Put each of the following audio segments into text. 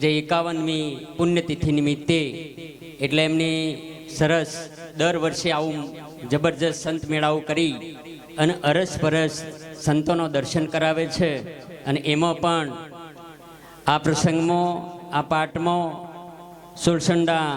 જે એકાવનમી પુણ્યતિથિ નિમિત્તે, એટલે એમની સરસ દર વર્ષે આવું જબરજસ્ત સંત મેળાઓ કરી અને અરસ પરસ સંતોનો દર્શન કરાવે છે. અને એમાં પણ આ પ્રસંગમાં, આ પાઠમાં સુરસંડા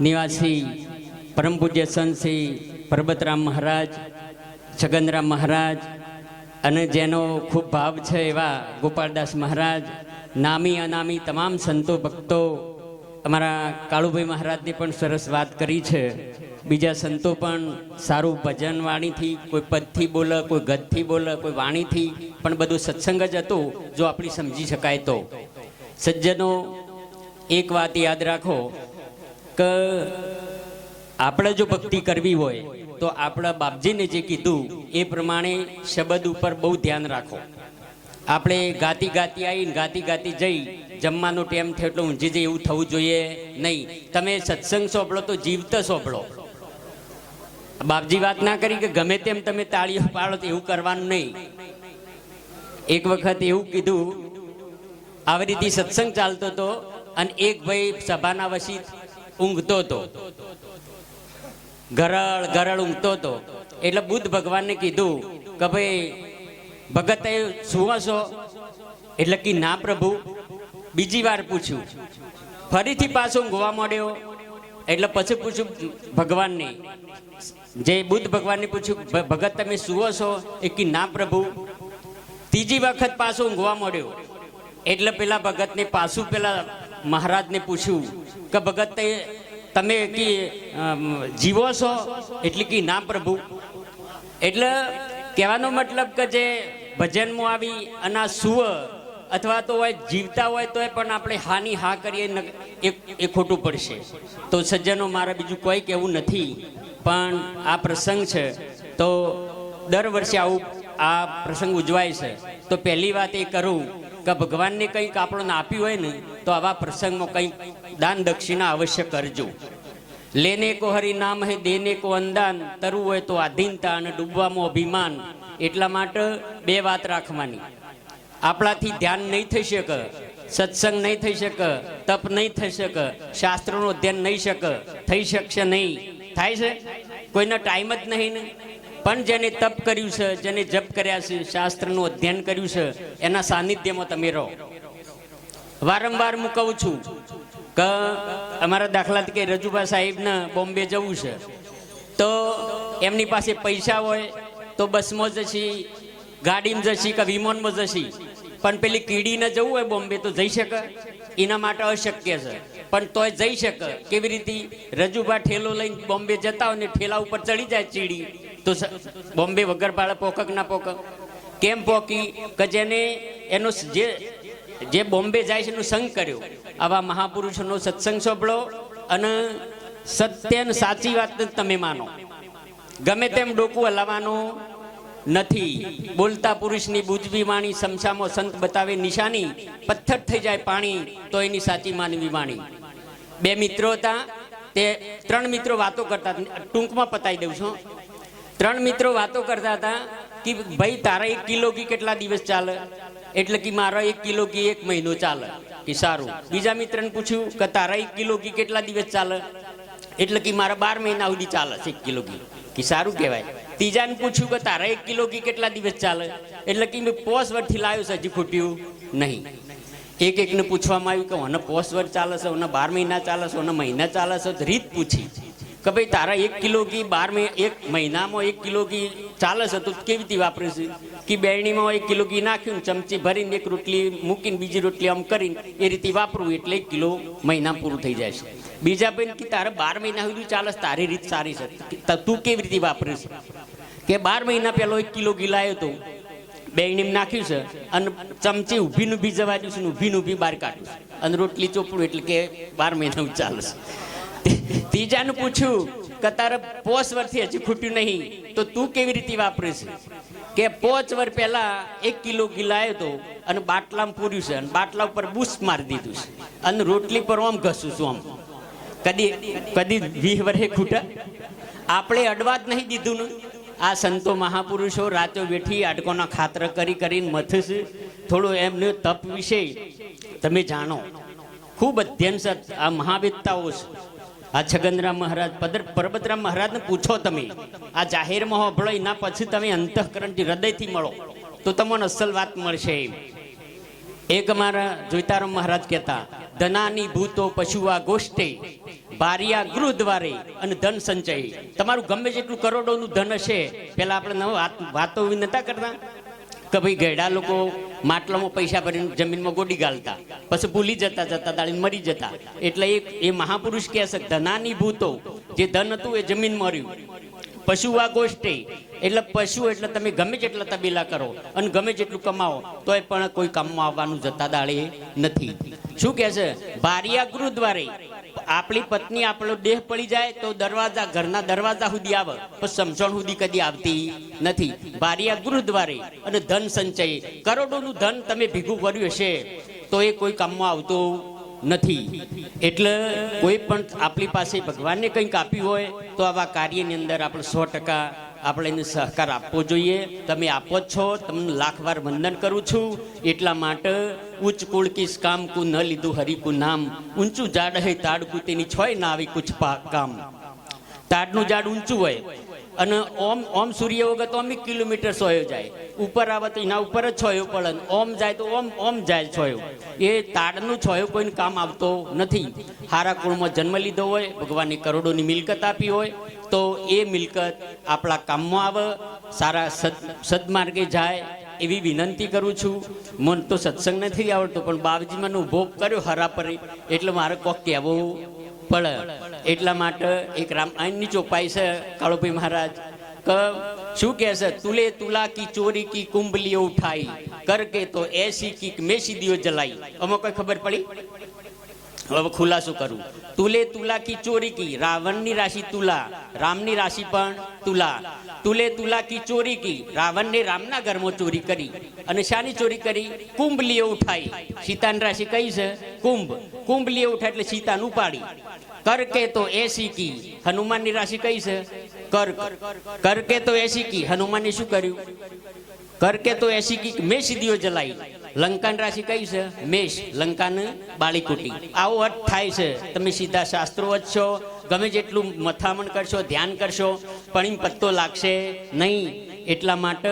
નિવાસી પરમ પૂજ્ય સંત શ્રી પરબતરામ મહારાજ, છગનરામ મહારાજ અને જેનો ખૂબ ભાવ છે એવા ગોપાલદાસ મહારાજ નામી અનામી તમામ સંતો ભક્તો અમારા કાળુભાઈ મહારાજની પણ સરસ વાત કરી છે. બીજા સંતો પણ સારું ભજન વાણીથી, કોઈ પદથી બોલે, કોઈ ગદથી બોલે, કોઈ વાણીથી, પણ બધું સત્સંગ જ હતું, જો આપણી સમજી શકાય તો. સજ્જનો, એક વાત યાદ રાખો કે આપણે જો ભક્તિ કરવી હોય, તો આપણા બાપજીને જે કીધું, એ પ્રમાણે શબ્દ ઉપર બહુ ધ્યાન રાખો. આપણે ગાતી ગાતી આવીને ગાતી ગાતી જઈ, જમવાનો ટેમ થયો એટલે ઊંઝી જાય એવું થવું જોઈએ નહીં. તમે સત્સંગ સોંપડો તો જીવત સોંપડો. બાપજી વાત ના કરી કે ગમે તેમ તમે તાળીઓ પાડો તો એવું કરવાનું નહીં. એક વખત એવું કીધું, આવી રીતે સત્સંગ ચાલતો હતો અને એક ભાઈ સભાના વસી ઊંઘતો હતો ગરળ ગરળ ઊંઘતો હતો એટલે બુદ્ધ ભગવાનને કીધું કે ભાઈ ભગત એ સુવો છો એટલે કે ના પ્રભુ, બીજી વાર પૂછ્યું. ફરીથી પાછો ગોવા મળ્યો, એટલે પછી પૂછ્યું, ભગવાનને, જે બુદ્ધ ભગવાનને પૂછ્યું ભગત, તમે સુવો છો એ કે ના પ્રભુ. ત્રીજી વખત પાછો ઊંઘવા મળ્યો. એટલે પેલા ભગતને પાછું પેલા મહારાજને પૂછ્યું કે, ભગત તમે કે જીવો છો? એટલે કે ના પ્રભુ. એટલે કહેવાનો મતલબ કે જે ભજનમાં આવી અને સુવ અથવા તો હોય, જીવતા હોય તોય પણ આપણે હાની હા કરીએ એ ખોટું પડશે. તો સજ્જનો, મારે બીજું કોઈ કહેવું નથી, પણ આ પ્રસંગ છે. તો દર વર્ષે આવું આ પ્રસંગ ઉજવાય છે. તો પહેલી વાત એ કરું કે ભગવાનને કંઈક આપણને આપ્યું હોય ને, તો આવા પ્રસંગમાં કંઈક દાન દક્ષિણા અવશ્ય કરજો. લેને કો હરિ નામ હે, દેને કો અંદાન, તરવું હોય તો આધીનતા અને ડૂબવામાં અભિમાન. એટલા માટે બે વાત રાખવાની. આપણાથી ધ્યાન નહીં થઈ શકે, સત્સંગ નહીં થઈ શકે, તપ નહીં થઈ શકે, શાસ્ત્રોનું અધ્યયન નહીં શકે, થઈ શકશે નહીં. થાય છે? કોઈનો ટાઈમ જ નહીં ને. પણ જેને તપ કર્યું છે, જેને જપ કર્યા છે, શાસ્ત્રનું અધ્યયન કર્યું છે, એના સાનિધ્યમાં તમે રહો. વારંવાર હું કહું છું કે અમારા દાખલા તરીકે રજુભા સાહેબને બોમ્બે જવું છે. તો એમની પાસે પૈસા હોય તો બસમાં જશી, ગાડીમાં જશી કે વિમાનમાં જશી. પણ પેલી કીડીને જવું હોય બોમ્બે તો જઈ શકે. એના માટે અશક્ય છે. પણ તોય જઈ શકે. કેવી રીતે? રજુભા ઠેલો લઈને બોમ્બે જતા હોય ને ઠેલા ઉપર ચડી જાય ચીડી, તો બોમ્બે વગર પાડે પોકક ના પોકક. કેમ પોકી? કે જેને એનો જે જે બોમ્બે જાય છે એનું સંગ કર્યો. આવા મહાપુરુષોનો સત્સંગ સાંભળો અને સત્ય સાચી વાત તમે માનો. ગમે તેમ ડોકું હલાવવાનું નથી. બોલતા પુરુષની બુજવી વાણી સમસામો સંત બતાવે નિશાની. પથ્થર થઈ જાય પાણી, તો એની સાચી માનવી વાણી. બે મિત્રો હતા, તે ત્રણ મિત્રો વાતો કરતા ટૂંકમાં પતાવી દઉં છું ત્રણ મિત્રો વાતો કરતા હતા કે ભાઈ તારા એક કિલો ઘી કેટલા દિવસ ચાલે? એટલે કે મારો એક કિલો ઘી એક મહિનો ચાલે. કે સારું. બીજા મિત્રને પૂછ્યું કે તારા એક કિલો ઘી કેટલા દિવસ ચાલે? એટલે કે મારા બાર મહિના સુધી ચાલે છે એક કિલો ઘી. કે સારું કહેવાય. ત્રીજાને પૂછ્યું કે તારા એક કિલો ઘી કેટલા દિવસ ચાલે? એટલે કે મેં પોસ વર્ષથી લાવ્યો છે, હજી ખૂટ્યું નહીં. એક એકને પૂછવામાં આવ્યું કે ઓને પોસ વર્ષ ચાલે છે, ઓને બાર મહિના ચાલે છે, ઓને મહિના ચાલે છે રીત પૂછી. કે ભાઈ તારા એક કિલો ઘી બાર એક મહિનામાં એક કિલો ઘી ચાલે છે, તો કેવી રીતે વાપરે છે? કે બેરણીમાં એક કિલો ઘી નાખ્યું ચમચી ભરીને એક રોટલી મૂકીને બીજી રોટલી આમ કરીને એ રીતે વાપરવું એટલે એક કિલો મહિના પૂરું થઈ જાય છે. બીજા બેન કે તારે બાર મહિના સુધી ચાલે તારી રીત સારી છે. તું કેવી રીતે વાપરીશ? કે બાર મહિના પહેલો એક કિલો ઘી તો હતો બેણીમ નાખ્યું છે, અને ચમચી ઊભી ઊભી જવા દઉં છું ઊભી ઊભી બહાર કાઢું છું. અને રોટલી ચોપડું એટલે કે બાર મહિના ચાલે ત્રીજાનું પૂછ્યું કે તારે પોસ વર્ષથી હજી ખૂટ્યું નહીં, તો તું કેવી રીતે વાપરે છે કે પોચ વર્ષ પહેલા એક કિલો ઘી લાવ્યો હતો અને બાટલામાં પૂર્યું છે, અને બાટલા ઉપર બુશ મારી દીધું છે. અને રોટલી પર આમ ઘસું છું આમ. કદી કદી વીહ વર્ષે ખૂટા. આપણે અડવા જ નહીં દીધું આ સંતો મહાપુરુષો રાતો બેઠી આટકોના ખાતર કરી કરીને મથસ. થોડું એમનું તપ વિશે તમે જાણો. ખૂબ અધ્યયન છે આ મહાવેદતાઓ છે. આ છગનરામ મહારાજ, પદર, પરબતરામ મહારાજને પૂછો તમે. આ જાહેરમાં હોભળો એના પછી તમે અંતઃકરણથી હૃદયથી મળો. તો તમને અસલ વાત મળશે એક અમારા જોઈતારામ મહારાજ કહેતા ધનાની ભૂતો પશુઆ ગોષ્ઠે બારિયા ગૃહ દ્વારે અને ધન સંચય. તમારું ગમે જેટલું કરોડોનું ધન હશે, પેલા આપણે વાતો એવી નતા કરતા? કે ભાઈ ગયડા લોકો માટલામાં પૈસા ભરીને જમીનમાં ગોડી ગાલતા. પછી ભૂલી જતા જતા દાળી મરી જતા. એટલે એ મહાપુરુષ કહે છે, ધનાની ભૂતો, જે ધન હતું એ જમીન મર્યું પશુ આ ગોષ્ઠે. એટલે પશુ એટલે તમે ગમે જેટલા તબેલા કરો અને ગમે જેટલું કમાવો, તોય પણ કોઈ કામમાં આવવાનું જતા દાડે નથી. શું કહે છે? બારિયા ગુરુદ્વારે આપણી પત્ની, આપણો દેહ પડી જાય તો દરવાજા, ઘરના દરવાજા સુધી આવે, પણ સમજણ સુધી કદી આવતી નથી. બારિયા ગુરુદ્વારે દ્વારે અને ધન સંચય. કરોડોનું ધન તમે ભેગું કર્યું હશે તો એ કોઈ કામમાં આવતું નથી. એટલે કોઈ પણ આપણી પાસે ભગવાનને કંઈક આપ્યું હોય, તો આવા કાર્યની અંદર આપણે સો ટકા આપણે એને સહકાર આપવો જોઈએ. તમે આપો છો. તમને લાખ વાર વંદન કરું છું. એટલા માટે ઉચ્ચ કુળ કિસ કામ કુ ન લીધું હરિકુ નામ. ઊંચું ઝાડ હે તાડકુ, તેની છોય ના આવી કુછ પા- કામ. તાડનું ઝાડ ઊંચું હોય. અને ઓમ ઓમ સૂર્ય વગર તો ઓમ કિલોમીટર સોયો જાય. ઉપર આવે તો એના ઉપર જ છોયો પડે ઓમ જાય તો ઓમ ઓમ જાય છોયો એ તાડનું છોયો કોઈને કામ આવતો નથી. હારા કુળમાં જન્મ લીધો હોય, ભગવાનની કરોડોની મિલકત આપી હોય, તો એ મિલકત આપણા કામમાં આવે, સારા સદ સદમાર્ગે જાય એવી વિનંતી કરું છું. મન તો સત્સંગ નથી આવડતો, પણ બાવજીમાં ઊભો કર્યો હરા પર એટલે મારે કોક કહેવું પડે એટલા માટે એક રામાયણની ચોપાઈ છે, કાળુભાઈ મહારાજ, કે શું કહે છે? તુલે તુલા કી ચોરી કી કુંભલીઓ ઉઠાઈ. કરકે તો એસી કી મેસી દિયો જલાઈ. અમો કોઈ ખબર પડી? હવે ખુલાસો કરું. તુલે તુલા કી ચોરી કી, રાવણની રાશિ તુલા, રામની રાશિ પણ તુલા. તુલે તુલા કી ચોરી કી, રાવણને રામના ઘરમાં ચોરી કરી અને શાની ચોરી કરી? કુંભ લીએ ઉઠાઈ. સીતાની રાશિ કઈ છે? કુંભ. કુંભ લીએ ઉઠાય એટલે સીતાને ઉપાડી. કર કે તો એસી કી, હનુમાનની રાશિ કઈ છે? કર કરકે તો એસી કી, હનુમાને શું કર્યું? કર કે તો એસી કી મેં સીધીઓ જલાઈ. લંકાની રાશિ કઈ છે? મેષ. લંકાને બાળીકુટી. આવો અર્થ થાય છે. તમે સીધા શાસ્ત્રો વાંચશો ગમે જેટલું મથામણ કરશો, ધ્યાન કરશો પણ એમ પત્તો લાગશે નહીં. એટલા માટે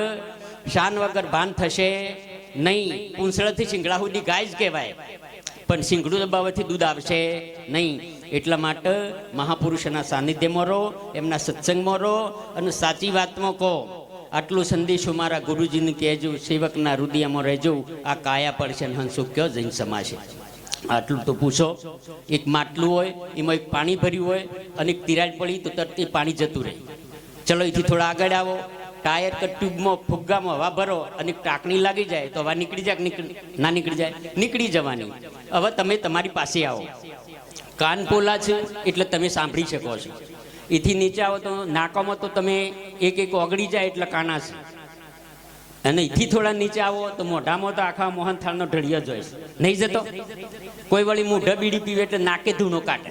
શાન વગર ભાન થશે નહીં. ઉંસળથી શિંગડા સુધી ગાય જ કહેવાય. પણ શિંગડું દબાવવાથી દૂધ આવશે નહીં. એટલા માટે મહાપુરુષના સાનિધ્યમાં રહો, એમના સત્સંગમાં રહો અને સાચી વાતમાં કહો. આટલો સંદેશો મારા ગુરુજીને કહેજો, સેવકના રુદિયામાં રહેજો. આ કાયા પડશે અને હંસુ કયો જૈન સમાશે આટલું તો પૂછો. એક માટલું હોય, એમાં એક પાણી ભર્યું હોય, અને એક તિરાડ પડી તો તરત પાણી જતું રહે. ચલો અહીંથી થોડા આગળ આવો. ટાયર કે ટ્યુબમાં, ફુગ્ગામાં હવા ભરો, અને ટાંકણી લાગી જાય, તો હવા નીકળી જાય નીકળી, ના નીકળી જાય? નીકળી જવાની. હવે તમે તમારી પાસે આવો. કાન પોલા છે, એટલે તમે સાંભળી શકો છો. એથી નીચે આવો તો નાકામાં તો તમે એક એક ઓગળી જાય એટલે કાના છે. અને એથી થોડા નીચે આવો તો મોઢામાં તો આખા મોહનથાળનો ઢળિયો જ હોય નહીં જતો? કોઈ વળી મોઢા બીડી પીવે એટલે નાકે ધૂનો કાઢે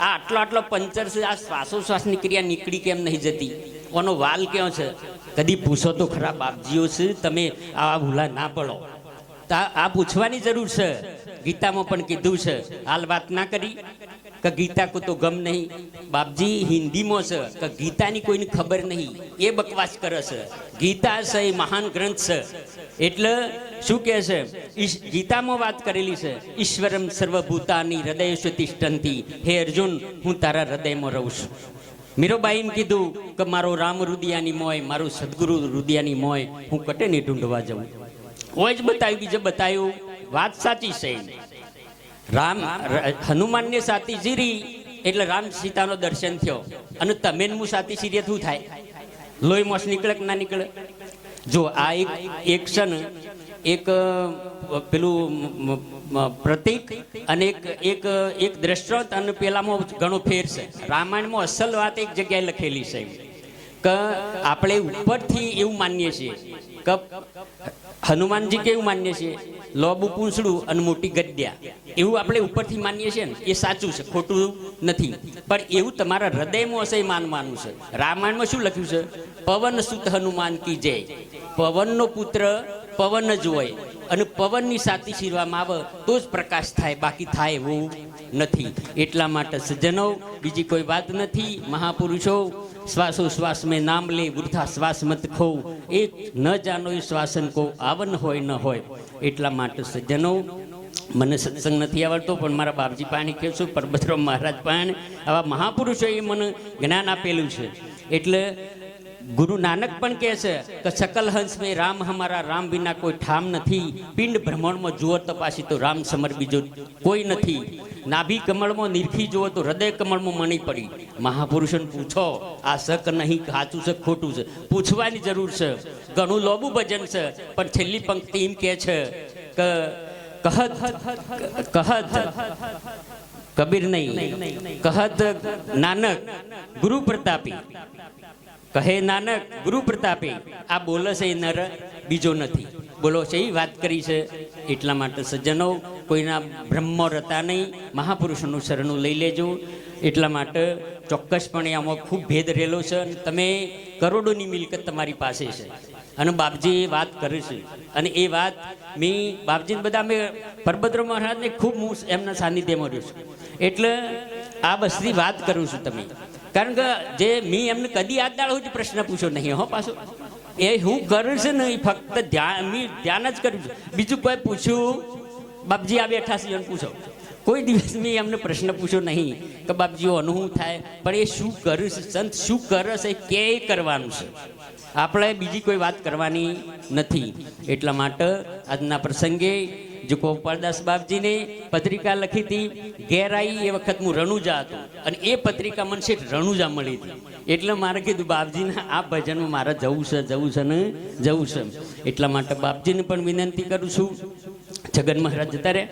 આ આટલો આટલો પંચર છે, આ શ્વાસોશ્વાસની ક્રિયા નીકળી કેમ નહીં જતી? કોનો વાલ ક્યાં છે? કદી પૂછો તો ખરા બાપજીઓ છે, તમે આવા ભૂલા ના પડો. આ પૂછવાની જરૂર છે. ગીતામાં પણ કીધું છે, હાલ વાત ના કરી. કે ગીતા કો તો ગમ નહીં. બાપજી, હિન્દીમાં છે કે ગીતાની કોઈને ખબર નહીં. એ બકવાસ કરે છે. ગીતા છે, એ મહાન ગ્રંથ છે. એટલે શું કહે છે? ગીતામાં વાત કરેલી છે, ઈશ્વરમ સર્વભૂતાની હૃદય તિષ્ઠંતી. હે અર્જુન, હું તારા હૃદયમાં રહું છું. મીરોબાઈને કીધું કે મારો રામ રુદિયાની મોય, મારું સદગુરુ રુદિયાની મોય, હું કટે નહીં ઢૂંઢવા જાઉં. હોય જ બતાવ્યું, બીજે બતાવ્યું. વાત સાચી છે. રામ, હનુમાનને સાતી જીરી એટલે રામ સીતાનો દર્શન થયો. અને તમે હું સાતી સીરીએ શું થાય? લોહી મોસ નીકળે કે ના નીકળે? જો આ એક એક છે એક પેલું, મ- અને એક એક એક દ્રષ્ટાંત અને પેલામાં ઘણો ફેર છે. રામાયણમાં અસલ વાત એક જગ્યાએ લખેલી છે કે, આપણે ઉપરથી એવું માનીએ છીએ. કે, હનુમાનજી કેવું માનીએ છીએ? લોબુ પૂંછડું અને મોટી ગદ્યા. એવું આપણે ઉપરથી માનીએ છીએ ને, એ સાચું છે, ખોટું નથી. પણ એવું તમારા હૃદયમાં હશે એ માનવાનું છે. રામાયણમાં શું લખ્યું છે? પવન સુત હનુમાન કી જય. પવનનો પુત્ર પવન જ હોય. અને પવનની સાતી શીરવામાં આવે, તો જ પ્રકાશ થાય. બાકી થાય એવું નથી. એટલા માટે સજ્જનો, બીજી કોઈ વાત નથી. મહાપુરુષો, શ્વાસો શ્વાસ મેં નામ લે, વૃથા શ્વાસ મત ખો એ ન જાનો એ શ્વાસન કો આવન હોય ન હોય. એટલા માટે સજ્જનો, મને સત્સંગ નથી આવડતો, પણ મારા બાપજી પાણી કહેશું પરબતરામ મહારાજ પાણી. આવા મહાપુરુષોએ મને જ્ઞાન આપેલું છે. એટલે ગુરુ નાનક પણ કહે છે કે સકલ હંસ મેં રામ હમારા, રામ વિના કોઈ ઠામ નથી. પિંડ ભ્રમણમાં જુઓ તપાસી તો રામ સમર બીજો કોઈ નથી. નાભી કમળમાં નિરખી જુઓ તો હૃદય કમળમાં મણી પડી. મહાપુરુષોને પૂછો, આ સક નહીં, સાચું છે ખોટું છે? પૂછવાની જરૂર છે. ઘણું લોબું ભજન છે, પણ છેલ્લી પંક્તિ એમ કહે છે કે કહત કહત, કબીર નહીં. કહત નાનક ગુરુ પ્રતાપી. કહે નાનક, ગુરુ પ્રતાપે આ બોલે છે નર, બીજો નથી. બોલો છે એ વાત કરી છે. એટલા માટે સજ્જનો, કોઈના બ્રહ્મ રતા નહીં, મહાપુરુષોનું શરણું લઈ લેજો. એટલા માટે ચોક્કસપણે આમાં ખૂબ ભેદ રહેલો છે અને તમે કરોડોની મિલકત તમારી પાસે છે. અને બાપજી વાત કરે છે. અને એ વાત મેં બાપજીને બધા મેં પરબદ્ર મહારાજને ખૂબ હું એમના સાનિધ્યમાં રહ્યો છું. એટલે આ બસની વાત કરું છું તમે. કારણ કે જે મેં એમને કદી યાદ દાડો જ પ્રશ્ન પૂછો નહીં, હો પાછો. એ હું કરું છું ને એ ફક્ત ધ્યાન, મેં ધ્યાન જ કર્યું છું. બીજું કોઈ પૂછ્યું? બાપજી આ બેઠા છે પૂછો. કોઈ દિવસ મેં એમને પ્રશ્ન પૂછ્યો નહીં કે બાપજી અનુભવ થાય? પણ એ શું કરે છે? સંત શું કરે છે? કે કરવાનું છે? આપણે બીજી કોઈ વાત કરવાની નથી. એટલા માટે આજના પ્રસંગે જો ગોપાલદાસ બાપજીને પત્રિકા લખી હતી આવી એ વખત હું રણુજા હતો. અને એ પત્રિકા મને શેઠ રણુજા મળી હતી. એટલે મારે કીધું, બાપજીના આ ભજનમાં મારે જવું છે જવું છે ને જવું છે. એટલા માટે બાપજીને પણ વિનંતી કરું છું. જગન મહારાજ જતા રહે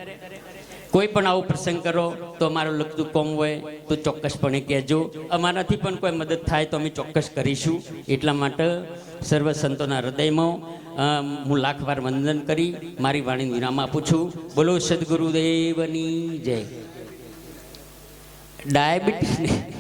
કોઈ પણ આવો પ્રસંગ કરો, તો અમારું લગતું કોમ હોય, તો ચોક્કસપણે કહેજો. અમારાથી પણ કોઈ મદદ થાય તો અમે ચોક્કસ કરીશું. એટલા માટે સર્વ સંતોના હૃદયમાં હું લાખ વાર વંદન કરી, મારી વાણી વિરામ આપું છું. બોલો સદગુરુદેવની જય. ડાયાબિટીસ